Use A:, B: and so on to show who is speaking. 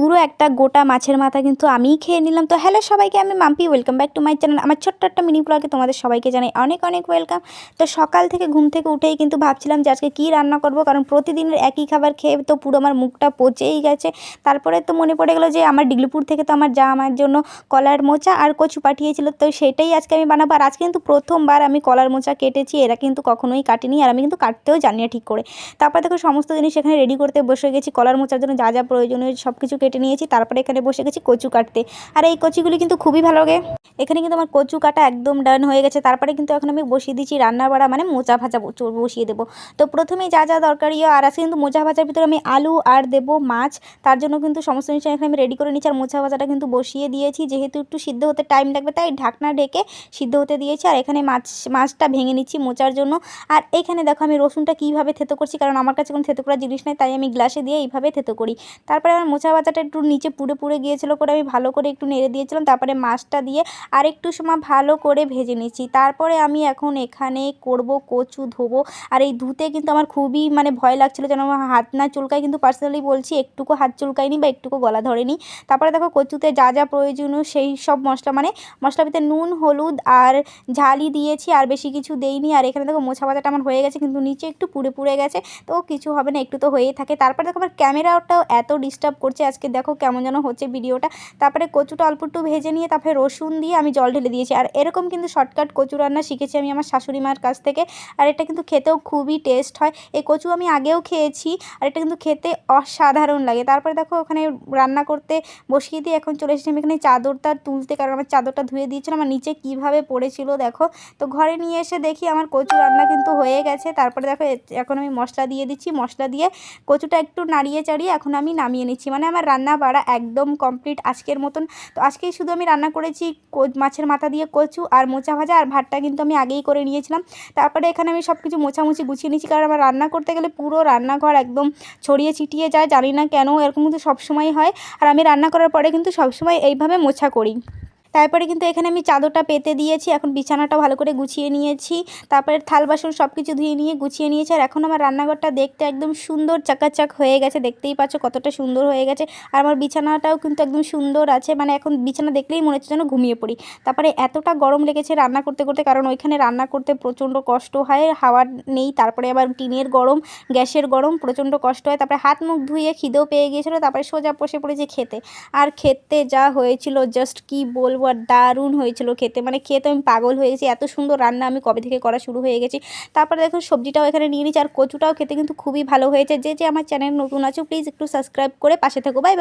A: পুরো একটা গোটা মাছের মাথা কিন্তু আমিই খেয়ে নিলাম। তো হ্যালো সবাইকে, আমি Mampi welcome back to my channel আমার ছোট্ট একটা মিনি ব্লগে তোমাদের সবাইকে জানাই অনেক অনেক ওয়েলকাম তো সকাল থেকে ঘুম থেকে উঠেই কিন্তু ভাবছিলাম যে আজকে কী রান্না করব, কারণ প্রতিদিনের একই খাবার খেয়ে তো পুরো আমার মুখটা পচেই গেছে। তারপরে তো মনে পড়ে গেলো যে আমার ডিগলিপুর থেকে তো আমার যা আমার জন্য কলার মোচা আর কচু পাঠিয়েছিল। তো সেটাই আজকে আমি বানাবো। আর আজকে কিন্তু প্রথমবার আমি কলার মোচা কেটেছি, এরা কিন্তু কখনোই কাটেনি আর আমি কিন্তু কাটতেও জানি না ঠিক করে। তারপর দেখো সমস্ত জিনিস এখানে রেডি করতে বসে গেছি। কলার মোচার জন্য যা যা প্রয়োজনীয় সব কিছু নিয়েছি তারপরে এখানে বসে গেছি কচু কাটতে। আর এই কচিগুলি কিন্তু খুবই ভালো লাগে। এখানে কিন্তু আমার কচু কাটা একদম ডান হয়ে গেছে। তারপরে কিন্তু এখন আমি বসিয়ে দিচ্ছি রান্না বাড়া মানে মোচা ভাজা বসিয়ে দেবো। তো প্রথমেই যা যা দরকারিও আর আছে কিন্তু মোচা ভাজার ভিতরে আমি আলু আর দেবো মাছ। তার জন্য কিন্তু সমস্ত জিনিস এখানে আমি রেডি করে নিচ্ছি আর মোচা ভাজাটা কিন্তু বসিয়ে দিয়েছি। যেহেতু একটু সিদ্ধ হতে টাইম লাগবে, তাই ঢাকনা ডেকে সিদ্ধ হতে দিয়েছি। আর এখানে মাছ, মাছটা ভেঙে নিচ্ছি মোচার জন্য। আর এখানে দেখো আমি রসুনটা কীভাবে থেতো করছি, কারণ আমার কাছে কোনো থেতো করার জিনিস নেই, তাই আমি গ্লাসে দিয়ে এইভাবে থেতো করি। তারপরে আমার মোচা ভাজাটা একটু নিচে পুড়ে পুড়ে গিয়েছিল, করে আমি ভালো করে একটু নেড়ে দিয়েছিলাম। তারপরে মাছটা দিয়ে আর একটু সময় ভালো করে ভেজে নিচ্ছি। তারপরে আমি এখন এখানে করব কচু ধোবো। আর এই ধুতে কিন্তু আমার খুবই মানে ভয় লাগছিল যেন আমার হাত না চুলকায়। কিন্তু পার্সোনালি বলছি, একটুকু হাত চুলকায়নি বা একটুকু গলা ধরেনি। তারপরে দেখো কচুতে যা যা প্রয়োজনীয় সেই সব মশলা মানে মশলার ভিতরে নুন, হলুদ আর ঝালি দিয়েছি, আর বেশি কিছু দেইনি। আর এখানে দেখো মোছা ভাজাটা আমার হয়ে গেছে, কিন্তু নিচে একটু পুড়ে পুড়ে গেছে। তো কিছু হবে না, একটু তো হয়েই থাকে। তারপরে দেখো আমার ক্যামেরাটাও এত ডিস্টার্ব করছে, আজকে দেখো কেমন যেন হচ্ছে ভিডিওটা তারপরে কচুটা অল্প একটু ভেজে নিয়ে তারপরে রসুন দিয়ে আমি জল ঢেলে দিয়েছি। আর এরকম কিন্তু শর্টকাট কচু রান্না শিখেছি আমি আমার শাশুড়ি মার কাছ থেকে। আর এটা কিন্তু খেতেও খুবই টেস্ট হয়। এই কচু আমি আগেও খেয়েছি আর এটা কিন্তু খেতে অসাধারণ লাগে। তারপরে দেখো ওখানে রান্না করতে বসিয়ে দিয়ে এখন চলে এসেছি আমি এখানে চাদরটা তুলতে। কারণ আমার চাদরটা ধুয়ে দিয়েছিলাম আমার নিচে কীভাবে পড়েছিল দেখো। তো ঘরে নিয়ে এসে দেখি আমার কচু রান্না কিন্তু হয়ে গেছে। তারপরে দেখো এখন আমি মশলা দিয়ে দিচ্ছি। মশলা দিয়ে কচুটা একটু নাড়িয়ে চাড়িয়ে এখন আমি নামিয়ে নিচ্ছি। মানে আমার রান্না বাড়া একদম কমপ্লিট আজকের মতন। তো আজকেই শুধু আমি রান্না করেছি মাছের মাথা দিয়ে কচু আর মোচা ভাজা আর ভাতটা কিন্তু আমি আগেই করে নিয়েছিলাম। তারপরে এখানে আমি সব কিছু মোছামুছি গুছিয়ে নিয়েছি। কারণ আমার রান্না করতে গেলে পুরো রান্নাঘর একদম ছড়িয়ে ছিটিয়ে যায়। জানি না কেন এরকম কিন্তু সবসময় হয়। আর আমি রান্না করার পরে কিন্তু সবসময় এইভাবে মোছা করি। তারপরে কিন্তু এখানে আমি চাদরটা পেতে দিয়েছি, এখন বিছানাটা ভালো করে গুছিয়ে নিয়েছি, তারপরে থাল বাসন সব কিছু ধুয়ে নিয়ে গুছিয়ে নিয়েছি, আর এখন আমার রান্নাঘরটা দেখতে একদম সুন্দর চাকাচাক হয়ে গেছে, দেখতেই পাচ্ছ কতটা সুন্দর হয়ে গেছে, আর আমার বিছানাটাও কিন্তু একদম সুন্দর আছে মানে এখন বিছানা দেখলেই মনে হচ্ছে যেন ঘুমিয়ে পড়ি। তারপরে এতটা গরম লেগেছে রান্না করতে করতে, কারণ ওইখানে রান্না করতে প্রচণ্ড কষ্ট হয়, হাওয়া নেই, তারপরে আবার টিনের গরম, গ্যাসের গরম, প্রচণ্ড কষ্ট হয়, তারপরে হাত মুখ ধুয়ে খিদেও পেয়ে গিয়েছিল, তারপরে সোজা বসে পড়েছি খেতে, আর খেতে যা হয়েছিল জাস্ট কি বলব আর দারুণ হয়েছিল খেতে। মানে খেতে আমি পাগল হয়েছি এত সুন্দর রান্না আমি কবে থেকে করা শুরু হয়ে গেছি। তারপরে দেখুন সবজিটাও এখানে নিয়ে নিচ্ছি আর কচুটাও খেতে কিন্তু খুবই ভালো হয়েছে। যে যে আমার চ্যানেল নতুন আছে প্লিজ একটু সাবস্ক্রাইব করে পাশে থাকো। Bye bye